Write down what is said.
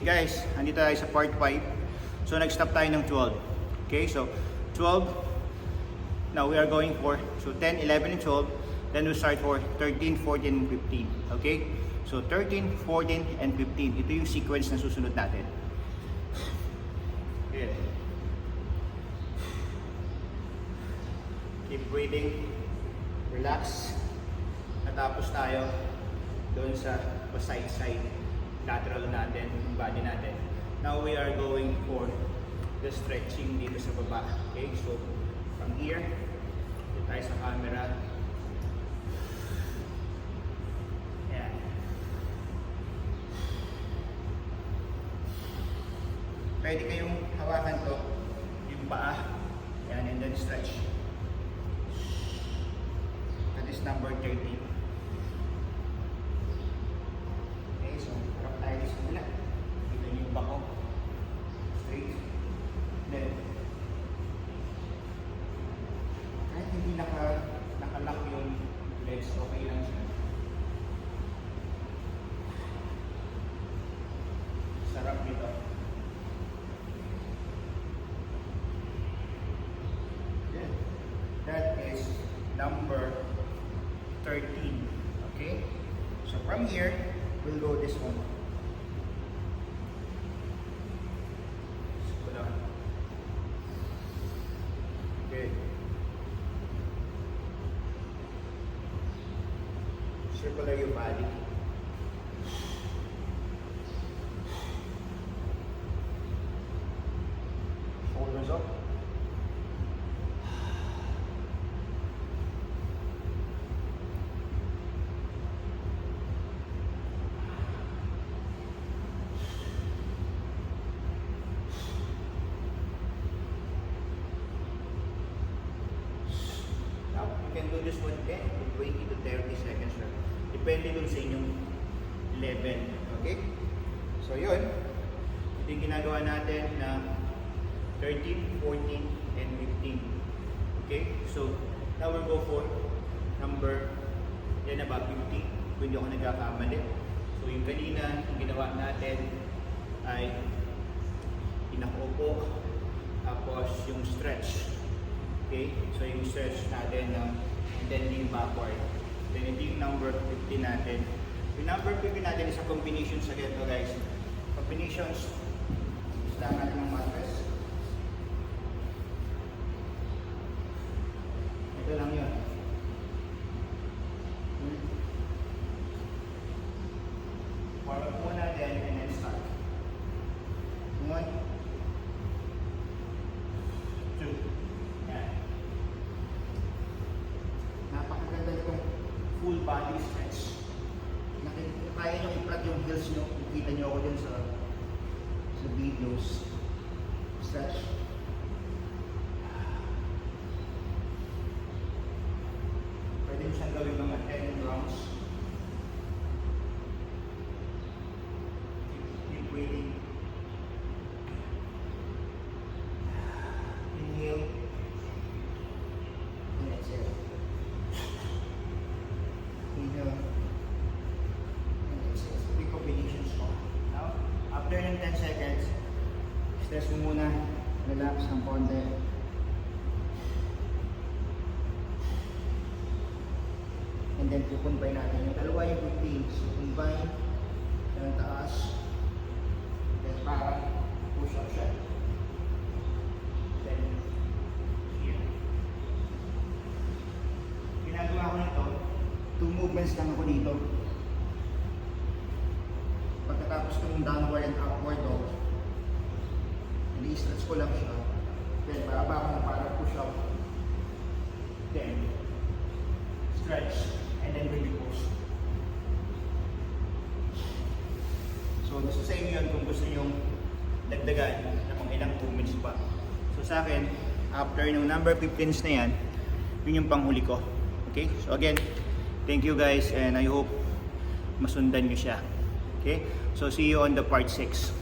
Guys, andito tayo sa part 5. So nag-stop tayo ng 12. Okay, so 12. Now we are going for so 10, 11, and 12. Then we start for 13, 14, and 15. Okay? So 13, 14, and 15. Ito yung sequence na susunod natin. Good. Keep breathing. Relax. Natapos tayo doon sa side-side lateral natin, yung body natin. Now we are going for the stretching dito sa baba. Okay, so from here, dito tayo sa camera. Ayan. Pwede kayong hawakan to, yung paa. Ayan, and then stretch. That is number 13. Number 13. Okay? So from here, we'll go this one. Good. Circular your body. Shoulders up. Can do this one 10 to 20 to 30 seconds. Sir. Depende dun sa inyong level. Okay? So, yun. Ito yung ginagawa natin na 13, 14, and 15. Okay? So, now we'll go for number, yan ba, 50. Kung hindi ako nagkakamali. So, yung kanina, yung ginawa natin ay pinakaupo, tapos yung stretch. Okay? So yung stretch natin na then lean backward. Then ito yung number 50 natin. Yung number 50 natin is a combination sa ganito guys. Combinations is lang natin ng mattress. Ito lang yun. Hmm. Warm up muna then and then start. One, two, yan. Napakaganda nitong full body stretch. Nakikita, kaya nyo i-plug yung heels nyo. Nakita nyo ako dun sa sa videos. Stretch. Pwede mo siyang gawin mga 10 rounds. Keep, keep breathing. Inhale. And exhale. Inhale. And exhale. So, big combinations mo. Now, after ng 10 seconds, stress mo muna. Relax ng konti. And then, kukumbay natin. Yung dalawa yung routine. So, combine. Yan ang taas. Then, parang push up siya. Then, here. Ginagawa ko nito, two movements lang ako dito. Pagkatapos ng downward and upward dog, ini-stretch ko lang siya. Then, bababa ko na para push up. Then, stretch, and then baby push. So, gusto sa inyo yun kung gusto nyo dagdagan ng mga ilang movements pa. So, sa akin, after ng number 15s na yan, yun yung panghuli ko. Okay? So, again, thank you guys and I hope masundan nyo siya. Okay? So, see you on the part 6.